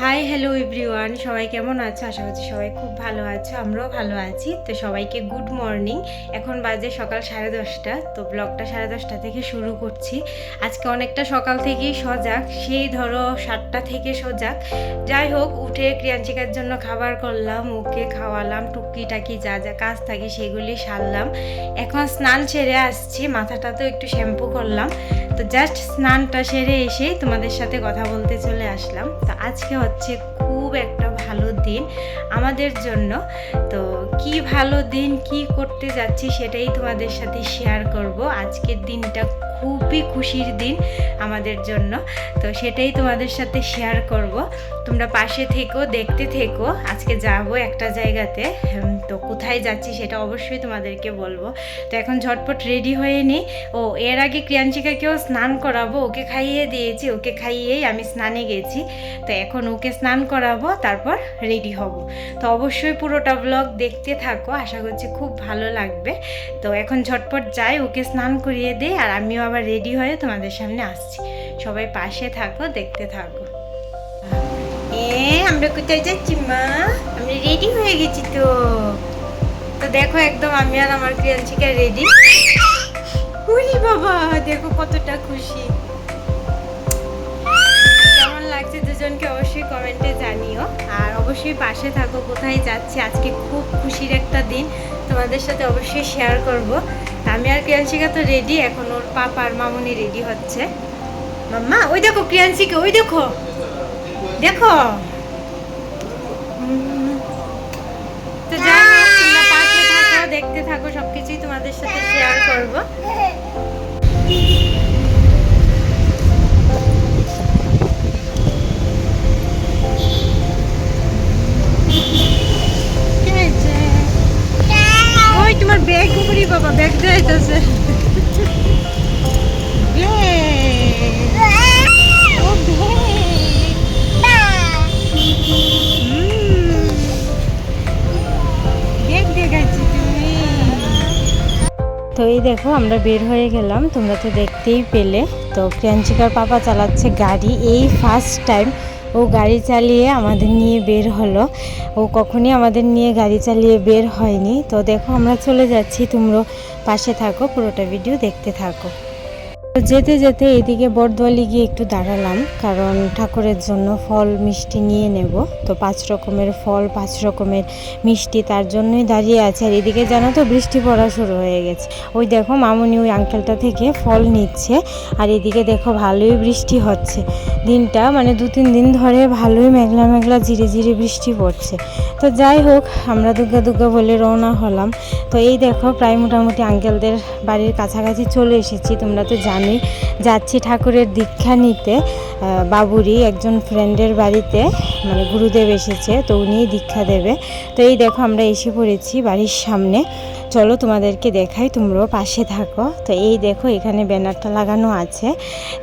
Hi hello everyone সবাই কেমন আছো? আশা করছি সবাই খুব ভালো আছো। আমরাও ভালো আছি। তো সবাইকে গুড মর্নিং এখন বাজে সকাল সাড়ে দশটা। তো ব্লগটা সাড়ে দশটা থেকে শুরু করছি। আজকে অনেকটা সকাল থেকেই সজাগ। সেই ধরো সাতটা থেকে সজাগ। যাই হোক, উঠে ক্রিয়াঞ্চিকার জন্য খাবার করলাম, ওকে খাওয়ালাম টুকি টাকি যা যা কাজ থাকে সেগুলি সারলাম। এখন স্নান সেরে আসছি। তো একটু শ্যাম্পু করলাম। তো জাস্ট স্নানটা সেরে এসে তোমাদের সাথে কথা বলতে চলে আসলাম। তো আজকে হচ্ছে খুব একটা ভালো দিন আমাদের জন্য। তো কি ভালো দিন, কি করতে যাচ্ছি সেটাই তোমাদের সাথে শেয়ার করব। আজকের দিনটা খুবই খুশির দিন আমাদের জন্য। তো সেটাই তোমাদের সাথে শেয়ার করব। তোমরা পাশে থেকো, দেখতে থেকো। আজকে যাব একটা জায়গাতে। তো কোথায় যাচ্ছি সেটা অবশ্যই তোমাদেরকে বলব। তো এখন ঝটপট রেডি হয়ে নিই ও, এর আগে ক্রিয়াঞ্চিকাকেও স্নান করাবো। ওকে খাইয়ে দিয়েছি, ওকে খাইয়েই আমি স্নানে গেছি। তো এখন ওকে স্নান করাবো, তারপর রেডি হব। তো অবশ্যই পুরোটা ব্লগ দেখতে থাকো, আশা করছি খুব ভালো লাগবে। তো এখন ঝটপট যাই, ওকে স্নান করিয়ে দিই, আর আমিও আবার রেডি হয়ে তোমাদের সামনে আসছি। সবাই পাশে থাকো, দেখতে থাকো। আমরা কোথায় যাচ্ছি, মা? আমরা রেডি হয়ে গেছি তো। তো দেখো একদম আমি আর আমার ক্রিয়াঞ্চিকা রেডি উরি বাবা, দেখো কতটা খুশি। কেমন লাগছে দুজনকে অবশ্যই কমেন্টে জানিও। আর অবশ্যই পাশে থাকো, কোথায় যাচ্ছি, আজকে খুব খুশির একটা দিন। তোমাদের সাথে অবশ্যই শেয়ার করব। আমি আর ক্রিয়াঞ্চিকা তো রেডি এখন ওর পাপা আর মামুনি রেডি হচ্ছে। মাম্মা, ওই দেখো ক্রিয়াঞ্চিকা ওই দেখো। দেখো। তো যাই হোক, তোমরা পাশে থাকো দেখতে থাকো সবকিছুই তোমাদের সাথে শেয়ার করব। তোমার ব্যাগ উপরি বাবা ব্যাগ ও তো এই দেখো, আমরা বের হয়ে গেলাম। তোমরা তো দেখতেই পেলে। তো প্রিয়াঞ্চিকার পাপা চালাচ্ছে গাড়ি। এই ফার্স্ট টাইম ও গাড়ি চালিয়ে আমাদের নিয়ে বের হলো। ও কখনই আমাদের নিয়ে গাড়ি চালিয়ে বের হয়নি। তো দেখো, আমরা চলে যাচ্ছি। তোমরা পাশে থাকো, পুরোটা ভিডিও দেখতে থাকো। যেতে যেতে এদিকে বরদোয়ালি গিয়ে একটু দাঁড়ালাম, কারণ ঠাকুরের জন্য ফল মিষ্টি নিয়ে নেব। তো পাঁচ রকমের ফল, পাঁচ রকমের মিষ্টি তার জন্যই দাঁড়িয়ে আছে। আর এদিকে জানো তো, বৃষ্টি পড়া শুরু হয়ে গেছে। ওই দেখো মামুনি ওই আঙ্কেলটা থেকে ফল নিচ্ছে, আর এদিকে দেখো ভালোই বৃষ্টি হচ্ছে। দিনটা মানে দু তিন দিন ধরে ভালোই মেঘলা মেঘলা ধীরে ধীরে বৃষ্টি পড়ছে। তো যাই হোক, আমরা দুর্গা দুর্গা বলে রওনা হলাম। তো এই দেখো, প্রায় মোটামুটি আঙ্কেলদের বাড়ির কাছাকাছি চলে এসেছি, তোমরা তো জানোই যাচ্ছি ঠাকুরের দীক্ষা নিতে বাবুরি একজন ফ্রেন্ডের বাড়িতে মানে গুরুদেব এসেছে, তো উনিই দীক্ষা দেবে। তো এই দেখো আমরা এসে পড়েছি বাড়ির সামনে। চলো তোমাদেরকে দেখাই, তোমরাও পাশে থাকো। তো এই দেখো, এখানে ব্যানারটা লাগানো আছে।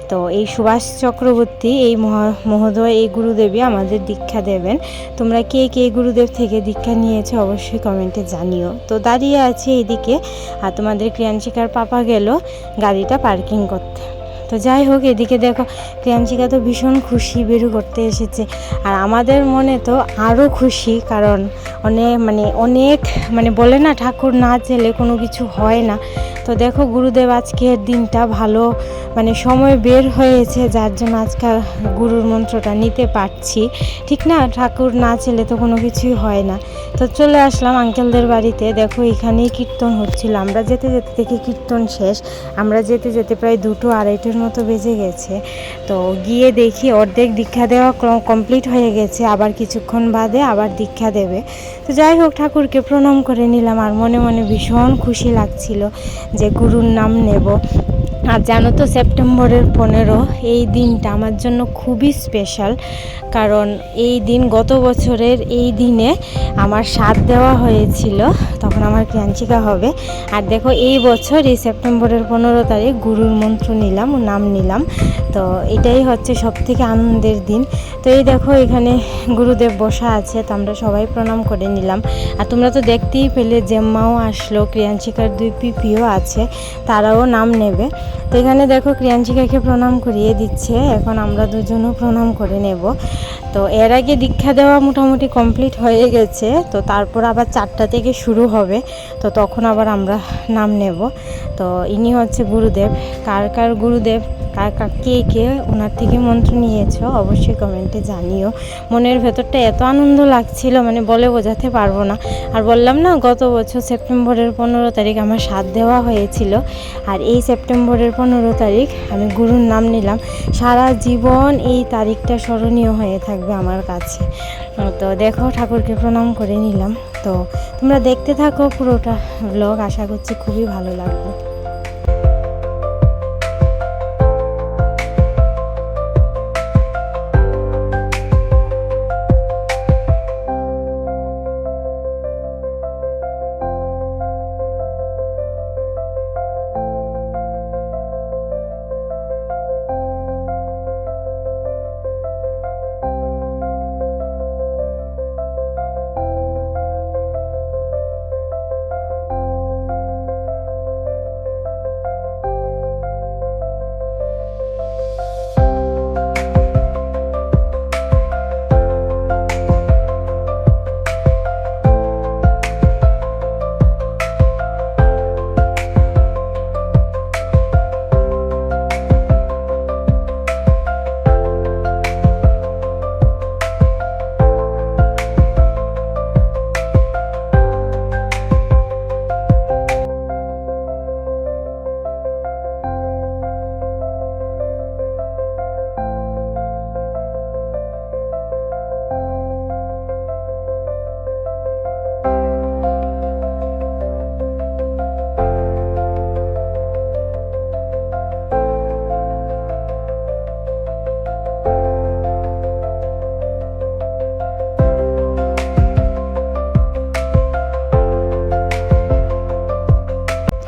তো এই সুভাষ চক্রবর্তী, এই মহা- মহোদয়, এই গুরুদেবী আমাদের দীক্ষা দেবেন। তোমরা কে কে গুরুদেব থেকে দীক্ষা নিয়েছো অবশ্যই কমেন্টে জানিও। তো দাঁড়িয়ে আছে এইদিকে, আর তোমাদের ক্রিয়ান শিকার পাপা গেল, গাড়িটা পার্কিং করতে। তো যাই হোক, এদিকে দেখো ক্রিয়াঞ্চিকা তো ভীষণ খুশি বেরু করতে এসেছে। আর আমাদের মনে তো আরও খুশি, কারণ অনেক মানে অনেক মানে বলে না, ঠাকুর না চেলে কোনো কিছু হয় না। তো দেখো গুরুদেব আজকের দিনটা ভালো মানে সময় বের হয়েছে, যার জন্য আজকাল গুরুর মন্ত্রটা নিতে পারছি। ঠিক না? ঠাকুর না চেলে তো কোনো কিছুই হয় না। তো চলে আসলাম আঙ্কেলদের বাড়িতে। দেখো এখানেই কীর্তন হচ্ছিল। আমরা যেতে যেতে দেখি কীর্তন শেষ। আমরা যেতে যেতে প্রায় দুটো আড়াইটের মতো বেজে গেছে। তো গিয়ে দেখি অর্ধেক দীক্ষা দেওয়া কমপ্লিট হয়ে গেছে। আবার কিছুক্ষণ বাদে আবার দীক্ষা দেবে। তো যাই হোক, ঠাকুরকে প্রণাম করে নিলাম। আর মনে মনে ভীষণ খুশি লাগছিল। যে গুরুর নাম নেব। আর জানো তো সেপ্টেম্বরের পনেরো, এই দিনটা আমার জন্য খুবই স্পেশাল। কারণ এই দিন, গত বছরের এই দিনে আমার সাথ দেওয়া হয়েছিল, তখন আমার ক্রাঞ্চিকা হবে। আর দেখো, এই বছর, এই সেপ্টেম্বরের পনেরো তারিখ গুরুর মন্ত্র নিলাম, ও নাম নিলাম। তো এটাই হচ্ছে সব থেকে আনন্দের দিন। তো এই দেখো, এখানে গুরুদেব বসা আছে, তো আমরা সবাই প্রণাম করে নিলাম। আর তোমরা তো দেখতেই পেলে, জেম্মাও আসলো ক্রিয়াঞ্চিকার দুই পিপিও আছে, তারাও নাম নেবে। তো এখানে দেখো ক্রিয়াঞ্চিকাকে প্রণাম করিয়ে দিচ্ছে। এখন আমরা দুজনও প্রণাম করে নেব। তো এর আগে দীক্ষা দেওয়া মোটামুটি কমপ্লিট হয়ে গেছে। তো তারপর আবার চারটা থেকে শুরু হবে। তো তখন আবার আমরা নাম নেব। তো ইনি হচ্ছে গুরুদেব। কার কার গুরুদেব? কার কে কে? ওনার থেকে মন্ত্র নিয়েছো? অবশ্যই কমেন্টে জানিও। মনের ভেতরটা এত আনন্দ লাগছিল মানে বলে বোঝাতে পারব না। আর বললাম না, গত বছর সেপ্টেম্বরের পনেরো তারিখ আমার সাথ দেওয়া হয়েছিল। আর এই সেপ্টেম্বরের পনেরো তারিখ আমি গুরুর নাম নিলাম। সারা জীবন এই তারিখটা স্মরণীয় হয়ে থাকবে আমার কাছে। তো দেখো ঠাকুরকে প্রণাম করে নিলাম। তো তোমরা দেখতে থাকো পুরোটা ব্লগ আশা করছি খুবই ভালো লাগবে।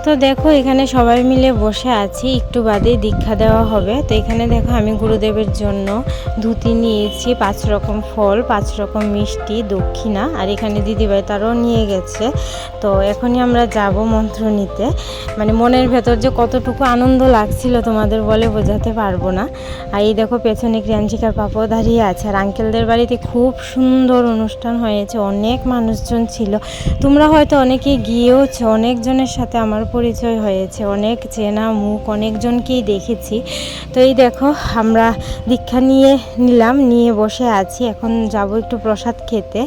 তো দেখো, এখানে সবাই মিলে বসে আছি। একটু বাদেই দীক্ষা দেওয়া হবে। তো এখানে দেখো, আমি গুরুদেবের জন্য ধুতি নিয়েছি, পাঁচ রকম ফল, পাঁচ রকম মিষ্টি, দক্ষিণা, আর এখানে দিদিভাই তারও নিয়ে গেছে। তো এখনই আমরা যাব মন্ত্র নিতে। মানে মনের ভেতর যে কতটুকু আনন্দ লাগছিল তোমাদের বলে বোঝাতে পারব না। আর এই দেখো, পেছনে ক্রিয়াঞ্চিকার পাপাও দাঁড়িয়ে আছে। আর আঙ্কেলদের বাড়িতে খুব সুন্দর অনুষ্ঠান হয়েছে। অনেক মানুষজন ছিল। তোমরা হয়তো অনেকেই গিয়েওছো, অনেকজনের সাথে আমার পরিচয় হয়েছে। অনেক চেনা মুখ, অনেকজনকেই দেখেছি। তো এই দেখো, আমরা দীক্ষা নিয়ে নিলাম, নিয়ে বসে আছি। এখন যাব একটু প্রসাদ খেতে।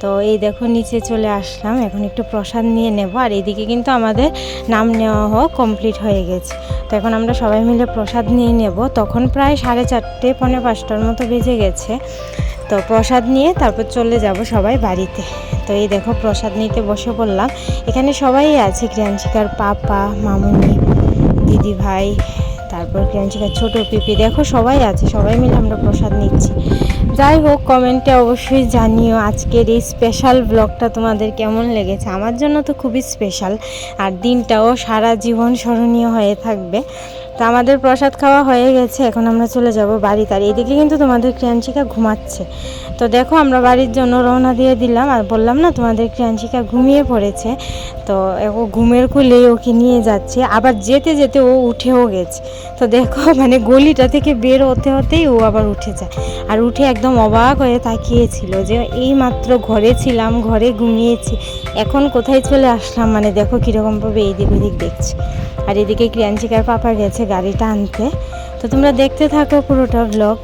তো এই দেখো, নিচে চলে আসলাম। এখন একটু প্রসাদ নিয়ে নেব। আর এদিকে কিন্তু আমাদের নাম নেওয়া হোক কমপ্লিট হয়ে গেছে। তো এখন আমরা সবাই মিলে প্রসাদ নিয়ে নেব। তখন প্রায় সাড়ে চারটে, পৌনে পাঁচটার মতো বেজে গেছে। তো প্রসাদ নিয়ে তারপর চলে যাব সবাই বাড়িতে। তো এই দেখো প্রসাদ নিতে বসে পড়লাম। এখানে সবাই আছে ক্রিয়াঞ্চিকার পাপা, মামুনি, দিদি ভাই, তারপর ক্রিয়াঞ্চিকার ছোট পিপি। দেখো সবাই আছে, সবাই মিলে আমরা প্রসাদ নিচ্ছি। যাই হোক, কমেন্টে অবশ্যই জানিও আজকের এই স্পেশাল ব্লগটা তোমাদের কেমন লেগেছে। আমার জন্য তো খুবই স্পেশাল আর দিনটাও সারা জীবন স্মরণীয় হয়ে থাকবে। তো আমাদের প্রসাদ খাওয়া হয়ে গেছে, এখন আমরা চলে যাব বাড়িতে। আর এদিকে কিন্তু তোমাদের ক্রিয়াঞ্চিকা ঘুমাচ্ছে। তো দেখো আমরা বাড়ির জন্য রওনা দিয়ে দিলাম, আর বললাম না তোমাদের ক্রিয়াঞ্চিকা ঘুমিয়ে পড়েছে। তো ও ঘুমের কুলেই ওকে নিয়ে যাচ্ছে, আবার যেতে যেতে ও উঠেও গেছে। তো দেখো মানে গলিটা থেকে বের হতে হতেই ও আবার উঠে যায়। আর উঠে একদম অবাক হয়ে তাকিয়েছিল যে এই মাত্র ঘরে ছিলাম, ঘরে ঘুমিয়েছি। এখন কোথায় চলে আসলাম? মানে দেখো কীরকমভাবে এইদিক ওদিক দেখছি। আর এদিকে ক্রিয়াঞ্চিকার পাপা গেছে গাড়িটা আনতে। তো তোমরা দেখতে থাকো পুরোটা ব্লগ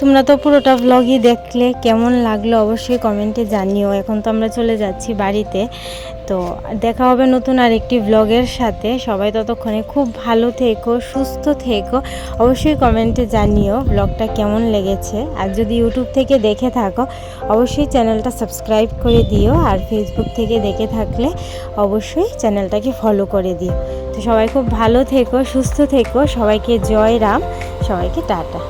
তোমরা তো পুরোটা ব্লগই দেখলে, কেমন লাগল অবশ্যই কমেন্টে জানিও। এখন তো আমরা চলে যাচ্ছি বাড়িতে। তো দেখা হবে নতুন আরেকটি ব্লগের সাথে। সবাই ততক্ষণে খুব ভালো থেকো, সুস্থ থেকো। অবশ্যই কমেন্টে জানিও ব্লগটা কেমন লেগেছে। আর যদি ইউটিউব থেকে দেখে থাকো, অবশ্যই চ্যানেলটা সাবস্ক্রাইব করে দিও। আর ফেসবুক থেকে দেখে থাকলে অবশ্যই চ্যানেলটাকে ফলো করে দিও। তো সবাই খুব ভালো থেকো, সুস্থ থেকো। সবাইকে জয় রাম। সবাইকে টাটা।